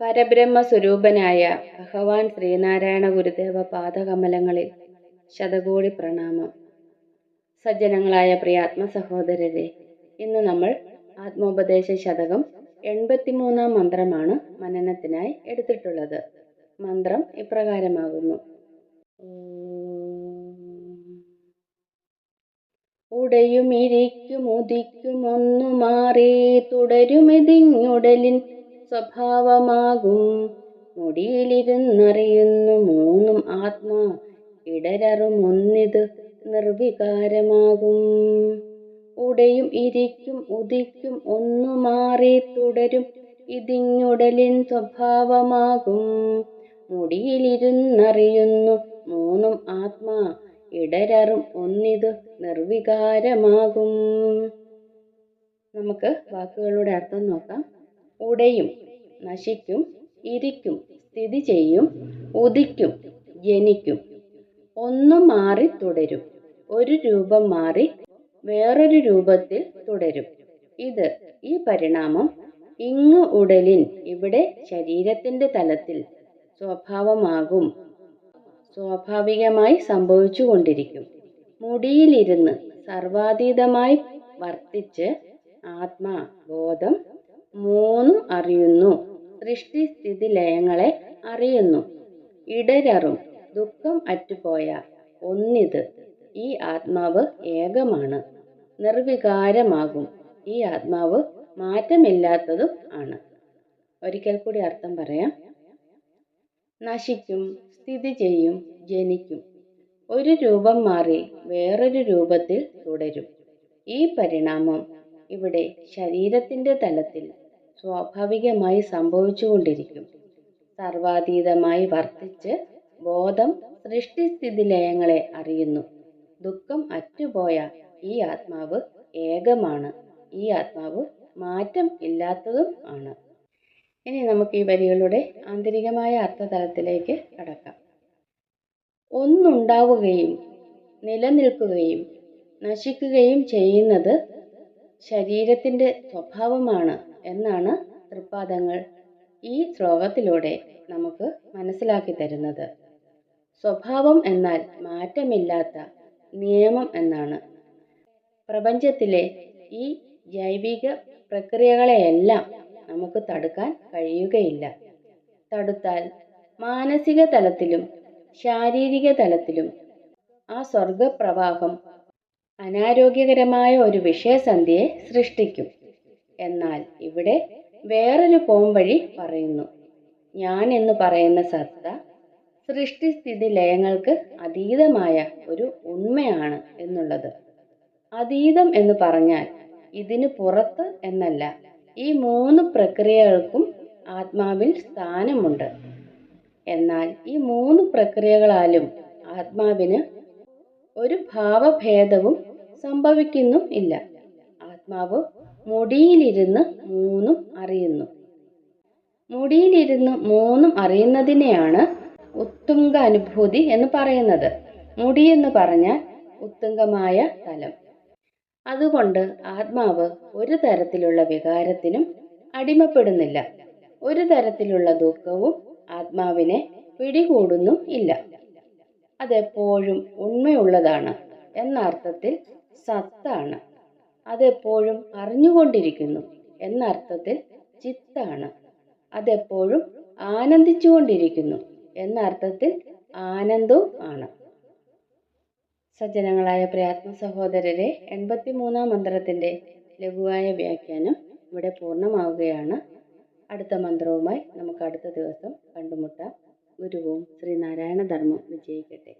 പരബ്രഹ്മ സ്വരൂപനായ ഭഗവാൻ ശ്രീനാരായണ ഗുരുദേവ പാദകമലങ്ങളിൽ ശതകോടി പ്രണാമം. സജ്ജനങ്ങളായ പ്രിയ ആത്മസഹോദരരെ ഇന്ന് നമ്മൾ ആത്മോപദേശ ശതകം എൺപത്തിമൂന്നാം മന്ത്രമാണ് മനനത്തിനായി എടുത്തിട്ടുള്ളത്. മന്ത്രം ഇപ്രകാരമാകുന്നു. ഉടയുമിരിക്കുമുദിക്കുമൊന്നു മാറി തുടരുമിതിങ്ങുടലിൻ സ്വഭാവമാകും. മുടിയിലിരുന്നറിയുന്നു മൂന്നും ആത്മാ ഇടരറുമൊന്നിതു നിർവികാരമാകും. ഉടയും ഇരിക്കും ഉദിക്കും ഒന്നു മാറി തുടരും ഇതിങ്ങുടലിൻ സ്വഭാവമാകും. മുടിയിലിരുന്നറിയുന്നു മൂന്നും ആത്മാ ഇടരറും ഒന്നിതു നിർവികാരമാകും. നമുക്ക് വാക്കുകളുടെ അർത്ഥം നോക്കാം. ഉടയും നശിക്കും ഇരിക്കും സ്ഥിതി ചെയ്യും ഉദിക്കും ജനിക്കും. ഒന്നു മാറി തുടരും. ഒരു രൂപം മാറി വേറൊരു രൂപത്തിൽ തുടരും. ഇത് ഈ പരിണാമം ഇങ്ങ് ഉടലിൻ ഇവിടെ ശരീരത്തിന്റെ തലത്തിൽ സ്വഭാവമാകും. സ്വാഭാവികമായി സംഭവിച്ചുകൊണ്ടിരിക്കും. മുടിയിലിരുന്ന് സർവാതീതമായി വർത്തിച്ച് ആത്മാ ബോധം മൂന്നും അറിയുന്നു. സൃഷ്ടിസ്ഥിതി ലയങ്ങളെ അറിയുന്നു. ഇടരറും ദുഃഖം അറ്റുപോയ ഒന്നിത് ഈ ആത്മാവ് ഏകമാണ്. നിർവികാരമാകും ഈ ആത്മാവ് മാറ്റമില്ലാത്തതും ആണ്. ഒരിക്കൽ കൂടി അർത്ഥം പറയാം. നശിക്കും സ്ഥിതി ചെയ്യും ജനിക്കും. ഒരു രൂപം മാറി വേറൊരു രൂപത്തിൽ തുടരും. ഈ പരിണാമം ഇവിടെ ശരീരത്തിന്റെ തലത്തിൽ സ്വാഭാവികമായി സംഭവിച്ചുകൊണ്ടിരിക്കും. സർവാതീതമായി വർത്തിച്ച് ബോധം സൃഷ്ടിസ്ഥിതി ലയങ്ങളെ അറിയുന്നു. ദുഃഖം അറ്റുപോയ ഈ ആത്മാവ് ഏകമാണ്. ഈ ആത്മാവ് മാറ്റം ഇല്ലാത്തതും ആണ്. ഇനി നമുക്ക് ഈ വരികളുടെ ആന്തരികമായ അർത്ഥതലത്തിലേക്ക് കടക്കാം. ഒന്നുണ്ടാവുകയും നിലനിൽക്കുകയും നശിക്കുകയും ചെയ്യുന്നത് ശരീരത്തിന്റെ സ്വഭാവമാണ് എന്നാണ് തൃപ്പാദങ്ങൾ ഈ ശ്ലോകത്തിലൂടെ നമുക്ക് മനസ്സിലാക്കി തരുന്നത്. സ്വഭാവം എന്നാൽ മാറ്റമില്ലാത്ത നിയമം എന്നാണ്. പ്രപഞ്ചത്തിലെ ഈ ജൈവിക പ്രക്രിയകളെയെല്ലാം നമുക്ക് തടുക്കാൻ കഴിയുകയില്ല. തടുത്താൽ മാനസിക തലത്തിലും ശാരീരിക തലത്തിലും ആ സ്വർഗപ്രവാഹം അനാരോഗ്യകരമായ ഒരു വിഷയസന്ധിയെ സൃഷ്ടിക്കും. എന്നാൽ ഇവിടെ വേറൊരു പോംവഴി പറയുന്നു. ഞാൻ എന്ന് പറയുന്ന സത്ത സൃഷ്ടിസ്ഥിതി ലയങ്ങൾക്ക് അതീതമായ ഒരു ഉണ്മയാണ് എന്നുള്ളത്. അതീതം എന്ന് പറഞ്ഞാൽ ഇതിന് പുറത്ത് എന്നല്ല ഈ മൂന്ന് പ്രക്രിയകൾക്കും ആത്മാവിൽ സ്ഥാനമുണ്ട്. എന്നാൽ ഈ മൂന്ന് പ്രക്രിയകളാലും ആത്മാവിന് ഒരു ഭാവഭേദവും സംഭവിക്കുന്നും ഇല്ല. ആത്മാവ് മുടിയിലിരുന്ന് മൂന്നും അറിയുന്നു. മുടിയിലിരുന്ന് മൂന്നും അറിയുന്നതിനെയാണ് ഉത്തുംഗ അനുഭൂതി എന്ന് പറയുന്നത്. മുടി എന്ന് പറഞ്ഞാൽ ഉത്തുംഗമായ തലം. അതുകൊണ്ട് ആത്മാവ് ഒരു തരത്തിലുള്ള വികാരത്തിനും അടിമപ്പെടുന്നില്ല. ഒരു തരത്തിലുള്ള ദുഃഖവും ആത്മാവിനെ പിടികൂടുന്നും ഇല്ല. അതെപ്പോഴും ഉണ്മയുള്ളതാണ് എന്ന അർത്ഥത്തിൽ സത്താണ്. അതെപ്പോഴും അറിഞ്ഞുകൊണ്ടിരിക്കുന്നു എന്ന അർത്ഥത്തിൽ ചിത്താണ്. അതെപ്പോഴും ആനന്ദിച്ചുകൊണ്ടിരിക്കുന്നു എന്ന അർത്ഥത്തിൽ ആനന്ദവും ആണ്. സജ്ജനങ്ങളായ പ്രയാത്മ സഹോദരരെ എൺപത്തിമൂന്നാം മന്ത്രത്തിന്റെ ലഘുവായ വ്യാഖ്യാനം ഇവിടെ പൂർണമാവുകയാണ്. അടുത്ത മന്ത്രവുമായി നമുക്ക് അടുത്ത ദിവസം കണ്ടുമുട്ടാം. ഗുരുവും ശ്രീനാരായണ ധർമ്മം വിജയിക്കട്ടെ.